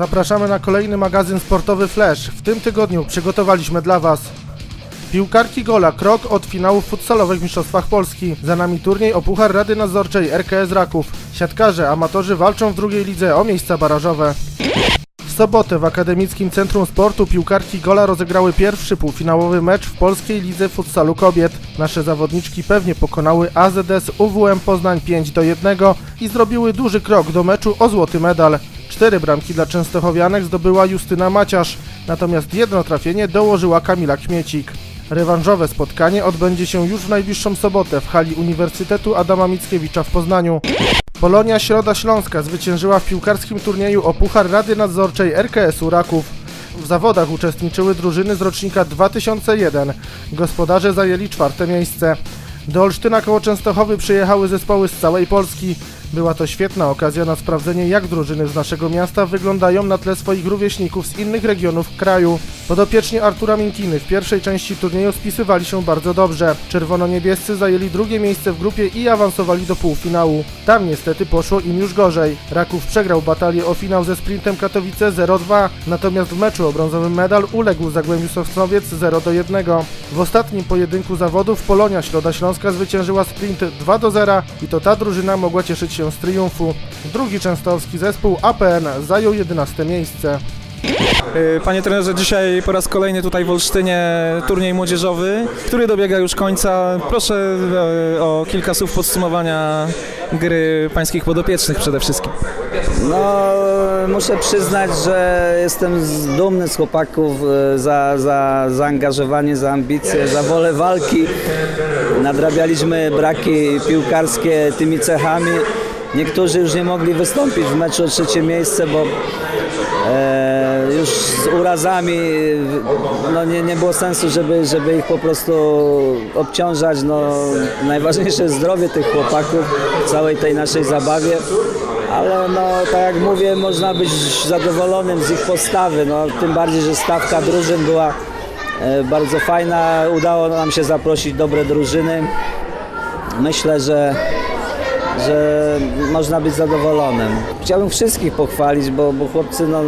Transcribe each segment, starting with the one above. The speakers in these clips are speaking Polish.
Zapraszamy na kolejny magazyn sportowy Flash. W tym tygodniu przygotowaliśmy dla Was Piłkarki Gola, krok od finału w futsalowych Mistrzostwach Polski. Za nami turniej o Puchar Rady Nadzorczej RKS Raków. Siatkarze, amatorzy walczą w drugiej lidze o miejsca barażowe. W sobotę w Akademickim Centrum Sportu piłkarki Gola rozegrały pierwszy półfinałowy mecz w polskiej lidze futsalu kobiet. Nasze zawodniczki pewnie pokonały AZS UWM Poznań 5 do 1 i zrobiły duży krok do meczu o złoty medal. Cztery bramki dla Częstochowianek zdobyła Justyna Maciarz, natomiast jedno trafienie dołożyła Kamila Kmiecik. Rewanżowe spotkanie odbędzie się już w najbliższą sobotę w hali Uniwersytetu Adama Mickiewicza w Poznaniu. Polonia Środa Śląska zwyciężyła w piłkarskim turnieju o Puchar Rady Nadzorczej RKS-u Raków. W zawodach uczestniczyły drużyny z rocznika 2001. Gospodarze zajęli czwarte miejsce. Do Olsztyna koło Częstochowy przyjechały zespoły z całej Polski. Była to świetna okazja na sprawdzenie, jak drużyny z naszego miasta wyglądają na tle swoich rówieśników z innych regionów kraju. Podopieczni Artura Minkiny w pierwszej części turnieju spisywali się bardzo dobrze. Czerwono-niebiescy zajęli drugie miejsce w grupie i awansowali do półfinału. Tam niestety poszło im już gorzej. Raków przegrał batalię o finał ze Sprintem Katowice 0-2, natomiast w meczu o brązowy medal uległ Zagłębiu Sosnowiec 0-1. W ostatnim pojedynku zawodów Polonia Środa Śląska zwyciężyła Sprint 2-0 i to ta drużyna mogła cieszyć się z triumfu. Drugi częstochowski zespół APN zajął 11 miejsce. Y, Panie trenerze, dzisiaj po raz kolejny tutaj w Olsztynie turniej młodzieżowy, który dobiega już końca. Proszę e, o kilka słów podsumowania gry pańskich podopiecznych przede wszystkim. No, muszę przyznać, że jestem dumny z chłopaków e, za, za zaangażowanie, za ambicje, za wolę walki. Nadrabialiśmy braki piłkarskie tymi cechami. Niektórzy już nie mogli wystąpić w meczu o trzecie miejsce, bo e, już z urazami no nie, nie było sensu, żeby, żeby ich po prostu obciążać. No, najważniejsze jest zdrowie tych chłopaków w całej tej naszej zabawie. Ale no, tak jak mówię, można być zadowolonym z ich postawy. No, tym bardziej, że stawka drużyn była e, bardzo fajna. Udało nam się zaprosić dobre drużyny. Myślę, że że można być zadowolonym. Chciałbym wszystkich pochwalić, bo, bo chłopcy no,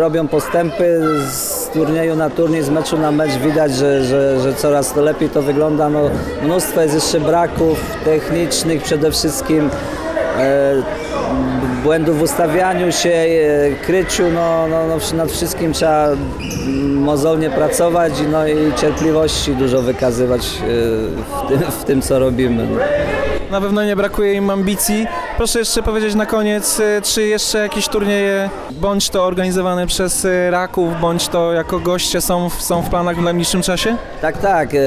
robią postępy z turnieju na turniej, z meczu na mecz. Widać, że, że, że coraz to lepiej to wygląda. No, mnóstwo jest jeszcze braków technicznych przede wszystkim. E, błędów w ustawianiu się, e, kryciu, no, no, no, nad wszystkim trzeba mozolnie pracować no, i cierpliwości dużo wykazywać e, w tym, w tym co robimy. Na pewno nie brakuje im ambicji. Proszę jeszcze powiedzieć na koniec, y, czy jeszcze jakieś turnieje, bądź to organizowane przez y, Raków, bądź to jako goście są, są w planach w najbliższym czasie? Tak, tak, e,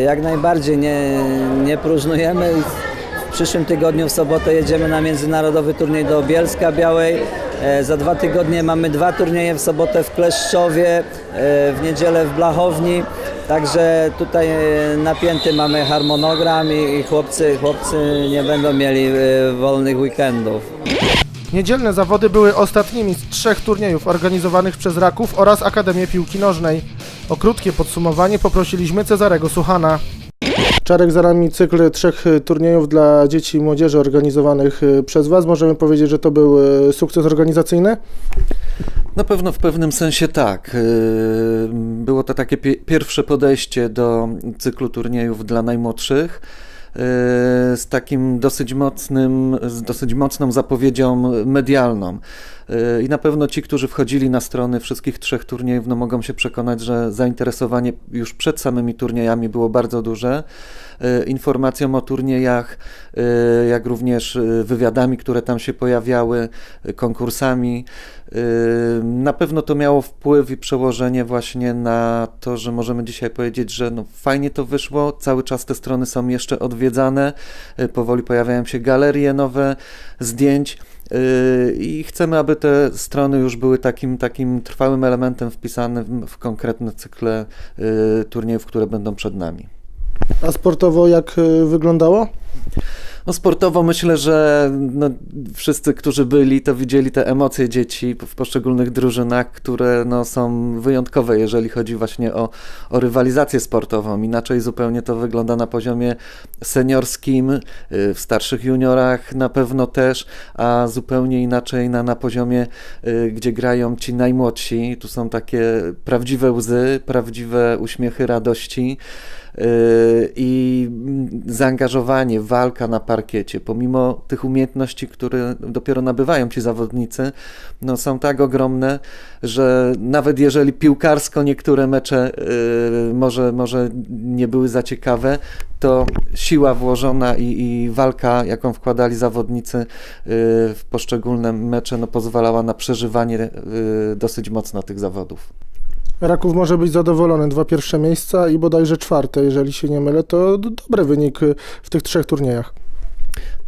jak najbardziej nie, nie próżnujemy. W przyszłym tygodniu w sobotę jedziemy na międzynarodowy turniej do Bielska Białej. E, Za dwa tygodnie mamy dwa turnieje w sobotę w Kleszczowie, e, w niedzielę w Blachowni. Także tutaj e, napięty mamy harmonogram i chłopcy, chłopcy nie będą mieli e, wolnych weekendów. Niedzielne zawody były ostatnimi z trzech turniejów organizowanych przez Raków oraz Akademię Piłki Nożnej. O krótkie podsumowanie poprosiliśmy Cezarego Suchana. Czarek za nami cykl trzech y, turniejów dla dzieci i młodzieży organizowanych przez Was. Możemy powiedzieć, że to był sukces organizacyjny? Na pewno w pewnym sensie tak. Yy, Było to takie pie- pierwsze podejście do cyklu turniejów dla najmłodszych. yy, Z takim dosyć mocnym, z dosyć mocną zapowiedzią medialną. I na pewno ci, którzy wchodzili na strony wszystkich trzech turniejów, no mogą się przekonać, że zainteresowanie już przed samymi turniejami było bardzo duże. Yy, Informacją o turniejach, yy, jak również yy, wywiadami, które tam się pojawiały, konkursami. Na pewno to miało wpływ i przełożenie właśnie na to, że możemy dzisiaj powiedzieć, że no fajnie to wyszło, cały czas te strony są jeszcze odwiedzane, powoli pojawiają się galerie nowe zdjęć. Yy, I chcemy, aby te strony już były takim, takim trwałym elementem wpisanym w konkretne cykle yy, turniejów, które będą przed nami. A sportowo jak y, wyglądało? No sportowo myślę, że no, wszyscy, którzy byli, to widzieli te emocje dzieci w poszczególnych drużynach, które no, są wyjątkowe, jeżeli chodzi właśnie o, o rywalizację sportową. Inaczej zupełnie to wygląda na poziomie seniorskim, y, w starszych juniorach na pewno też, a zupełnie inaczej na, na poziomie, y, gdzie grają ci najmłodsi. Tu są takie prawdziwe łzy, prawdziwe uśmiechy radości i mm, zaangażowanie, walka na parkiecie, pomimo tych umiejętności, które dopiero nabywają ci zawodnicy, no są tak ogromne, że nawet jeżeli piłkarsko niektóre mecze yy, może, może nie były za ciekawe, to siła włożona i, i walka, jaką wkładali zawodnicy yy, w poszczególne mecze, no pozwalała na przeżywanie dosyć mocno tych zawodów. Raków może być zadowolony. Dwa pierwsze miejsca i bodajże czwarte, jeżeli się nie mylę. To dobry wynik y, w tych trzech turniejach.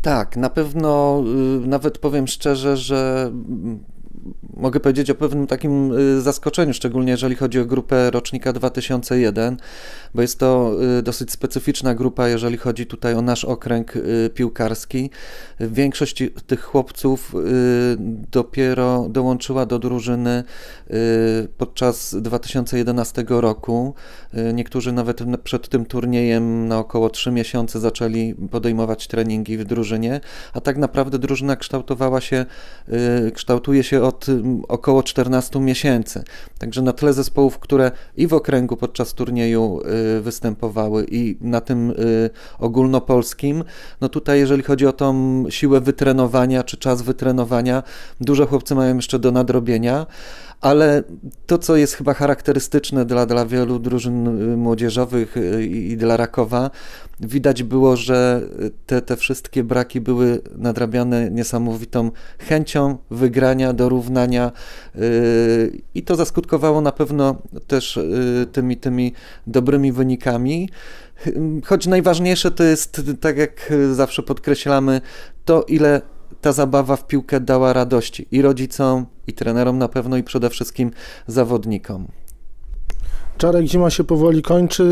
Tak, na pewno y, nawet powiem szczerze, że mm, mogę powiedzieć o pewnym takim y, zaskoczeniu, szczególnie jeżeli chodzi o grupę rocznika 2001, bo jest to y, dosyć specyficzna grupa, jeżeli chodzi tutaj o nasz okręg y, piłkarski. Większość tych chłopców dopiero dołączyła do drużyny podczas 2011 roku. Niektórzy nawet przed tym turniejem na około 3 miesiące zaczęli podejmować treningi w drużynie, a tak naprawdę drużyna kształtowała się, kształtuje się od około 14 miesięcy. Także na tle zespołów, które i w okręgu podczas turnieju y, występowały i na tym y, ogólnopolskim, no tutaj jeżeli chodzi o tą siłę wytrenowania czy czas wytrenowania, duże chłopcy mają jeszcze do nadrobienia. Ale to, co jest chyba charakterystyczne dla, dla wielu drużyn y, młodzieżowych y, i, i dla Rakowa, widać było, że te, te wszystkie braki były nadrabiane niesamowitą chęcią wygrania, dorównania y, i to zaskutkowało na pewno też tymi, tymi dobrymi wynikami. Choć najważniejsze to jest, tak jak zawsze podkreślamy, to ile ta zabawa w piłkę dała radości i rodzicom, i trenerom na pewno, i przede wszystkim zawodnikom. Czarek, zima się powoli kończy.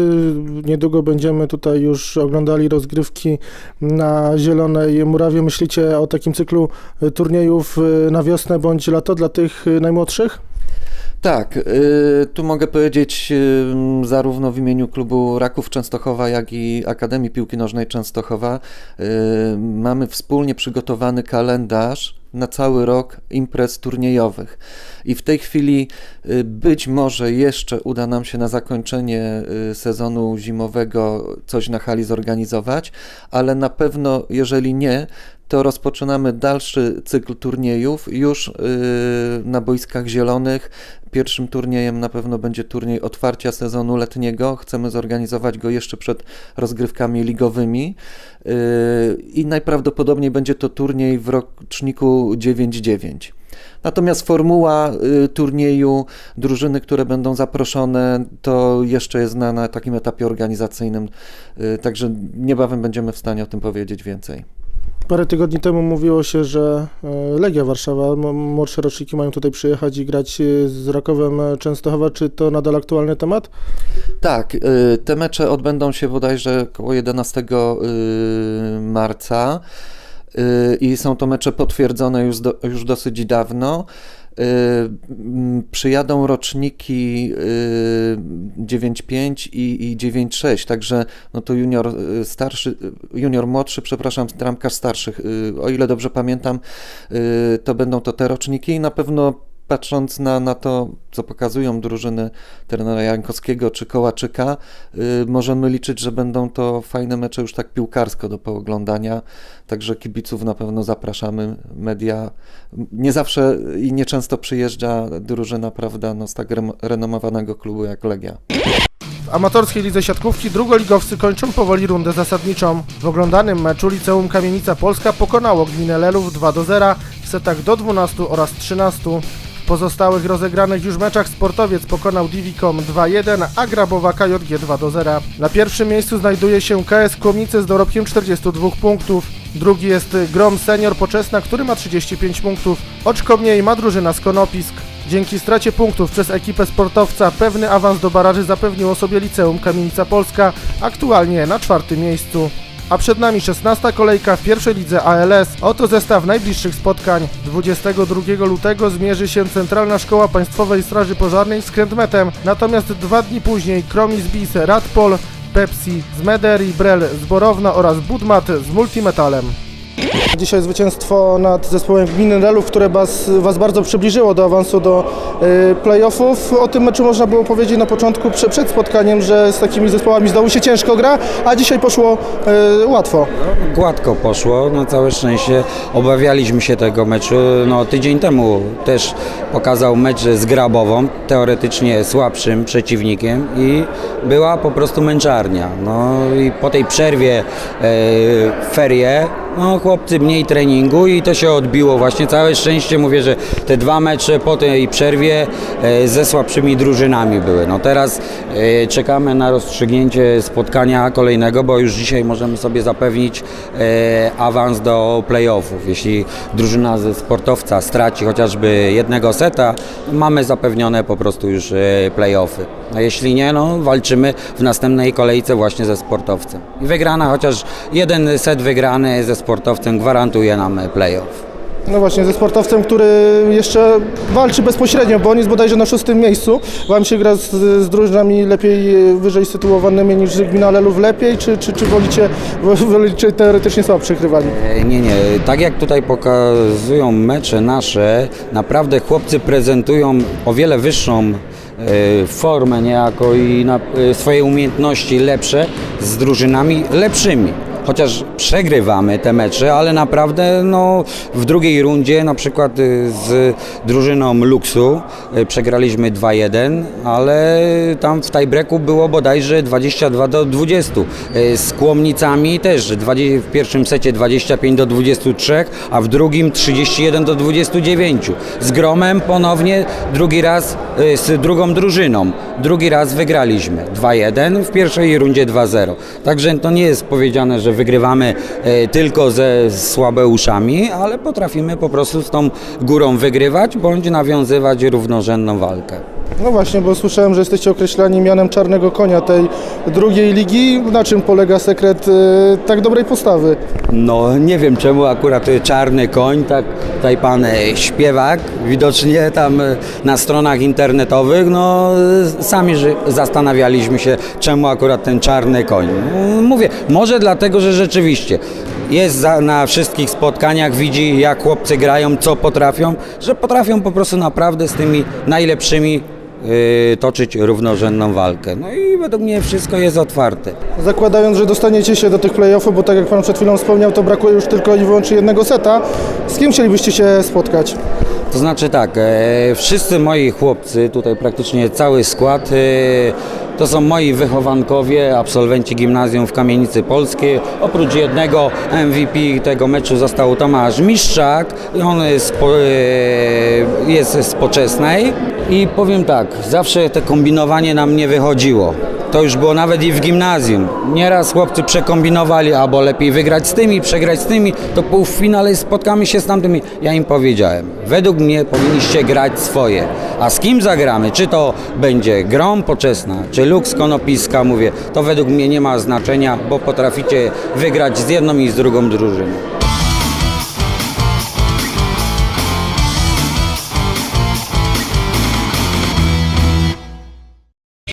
Niedługo będziemy tutaj już oglądali rozgrywki na Zielonej Murawie. Myślicie o takim cyklu y, turniejów y, na wiosnę bądź lato dla tych y, najmłodszych? Tak, y, tu mogę powiedzieć y, zarówno w imieniu klubu Raków Częstochowa, jak i Akademii Piłki Nożnej Częstochowa. y, Mamy wspólnie przygotowany kalendarz na cały rok imprez turniejowych. I w tej chwili być może jeszcze uda nam się na zakończenie sezonu zimowego coś na hali zorganizować, ale na pewno, jeżeli nie, to rozpoczynamy dalszy cykl turniejów już y, na boiskach zielonych. Pierwszym turniejem na pewno będzie turniej otwarcia sezonu letniego. Chcemy zorganizować go jeszcze przed rozgrywkami ligowymi y, i najprawdopodobniej będzie to turniej w roczniku 9-9. Natomiast formuła y, turnieju, drużyny, które będą zaproszone, to jeszcze jest na, na takim etapie organizacyjnym, także niebawem będziemy w stanie o tym powiedzieć więcej. Parę tygodni temu mówiło się, że e, Legia Warszawa, młodsze roczniki mają tutaj przyjechać i grać y, z Rakowem e, Częstochowa. Czy to nadal aktualny temat? Tak, te mecze odbędą się bodajże około 11 y, marca i są to mecze potwierdzone już, do, już dosyć dawno. Y, Przyjadą roczniki y, 9-5 i, i 9-6, także no to junior y, starszy, y, junior młodszy, przepraszam, bramkarz starszych. Y, O ile dobrze pamiętam, y, to będą to te roczniki i na pewno patrząc na, na to, co pokazują drużyny trenera Jankowskiego czy Kołaczyka, y, możemy liczyć, że będą to fajne mecze już tak piłkarsko do pooglądania, także kibiców na pewno zapraszamy, media. Nie zawsze i nieczęsto przyjeżdża drużyna, prawda, no, z tak rem- renomowanego klubu jak Legia. W amatorskiej lidze siatkówki drugoligowcy kończą powoli rundę zasadniczą. W oglądanym meczu Liceum Kamienica Polska pokonało gminę Lelów 2 do 0 w setach do 12 oraz 13. Pozostałych rozegranych już meczach sportowiec pokonał Divicom 2-1, a Grabowa KJG 2 do 0. Na pierwszym miejscu znajduje się KS Kłomice z dorobkiem 42 punktów. Drugi jest Grom Senior Poczesna, który ma 35 punktów. Oczko mniej ma drużyna z Konopisk. Dzięki stracie punktów przez ekipę sportowca pewny awans do baraży zapewniło sobie liceum Kamienica Polska, aktualnie na czwartym miejscu. A przed nami 16 kolejka w pierwszej lidze ALS. Oto zestaw najbliższych spotkań. 22 lutego zmierzy się Centralna Szkoła Państwowej Straży Pożarnej z Krętmetem, natomiast dwa dni później Kromis Bis Radpol, Pepsi z Meder i Brel z Borowna oraz Budmat z Multimetalem. Dzisiaj zwycięstwo nad zespołem Gminy które was, was bardzo przybliżyło do awansu do y, playoffów. O tym meczu można było powiedzieć na początku prze, przed spotkaniem, że z takimi zespołami z dołu się ciężko gra, a dzisiaj poszło y, łatwo. Gładko poszło, na całe szczęście. Obawialiśmy się tego meczu. No, tydzień temu też pokazał mecz z Grabową, teoretycznie słabszym przeciwnikiem i była po prostu męczarnia. No i po tej przerwie e, ferie, no mniej treningu i to się odbiło właśnie. Całe szczęście mówię, że te dwa mecze po tej przerwie e, ze słabszymi drużynami były. No teraz e, czekamy na rozstrzygnięcie spotkania kolejnego, bo już dzisiaj możemy sobie zapewnić e, awans do playoffów. Jeśli drużyna ze sportowca straci chociażby jednego seta, mamy zapewnione po prostu już playoffy. A jeśli nie, no walczymy w następnej kolejce właśnie ze sportowcem. I wygrana, chociaż jeden set wygrany ze sportowcem gwarantuje nam playoff. No właśnie, ze sportowcem, który jeszcze walczy bezpośrednio, bo on jest bodajże na szóstym miejscu. Wam się gra z, z drużynami lepiej wyżej sytuowanymi niż Gmina Lelów lepiej, czy, czy, czy wolicie, wolicie teoretycznie słabszych rywali? E, Nie, nie. Tak jak tutaj pokazują mecze nasze, naprawdę chłopcy prezentują o wiele wyższą formę niejako i e, swoje umiejętności lepsze z drużynami lepszymi. Chociaż przegrywamy te mecze, ale naprawdę no, w drugiej rundzie na przykład y, z drużyną Luxu y, przegraliśmy 2-1, ale tam w tiebreaku było bodajże 22 do 20. Y, Z Kłomnicami też 20, w pierwszym secie 25 do 23, a w drugim 31 do 29. Z Gromem ponownie drugi raz z drugą drużyną. Drugi raz wygraliśmy 2-1, w pierwszej rundzie 2-0. Także to nie jest powiedziane, że wygrywamy e, tylko ze słabeuszami, ale potrafimy po prostu z tą górą wygrywać bądź nawiązywać równorzędną walkę. No właśnie, bo słyszałem, że jesteście określani mianem czarnego konia tej drugiej ligi. Na czym polega sekret y, tak dobrej postawy? No nie wiem czemu akurat y, czarny koń, tak tutaj pan e, śpiewak, widocznie tam e, na stronach internetowych, no sami zastanawialiśmy się czemu akurat ten czarny koń. Mówię, może dlatego, że rzeczywiście jest za, na wszystkich spotkaniach, widzi jak chłopcy grają, co potrafią, że potrafią po prostu naprawdę z tymi najlepszymi y, toczyć równorzędną walkę. No i według mnie wszystko jest otwarte. Zakładając, że dostaniecie się do tych playoffów, bo tak jak Pan przed chwilą wspomniał, to brakuje już tylko i wyłącznie jednego seta. Z kim chcielibyście się spotkać? To znaczy tak, e, wszyscy moi chłopcy, tutaj praktycznie cały skład, e, to są moi wychowankowie, absolwenci gimnazjum w Kamienicy Polskiej. Oprócz jednego MVP tego meczu został Tomasz Miszczak on jest, po, e, jest z Poczesnej. I powiem tak, zawsze te kombinowanie nam nie wychodziło. To już było nawet i w gimnazjum. Nieraz chłopcy przekombinowali, albo lepiej wygrać z tymi, przegrać z tymi, to po finale spotkamy się z tamtymi. Ja im powiedziałem, według mnie powinniście grać swoje. A z kim zagramy? Czy to będzie Grom Poczesna, czy Lux Konopiska, mówię, to według mnie nie ma znaczenia, bo potraficie wygrać z jedną i z drugą drużyną.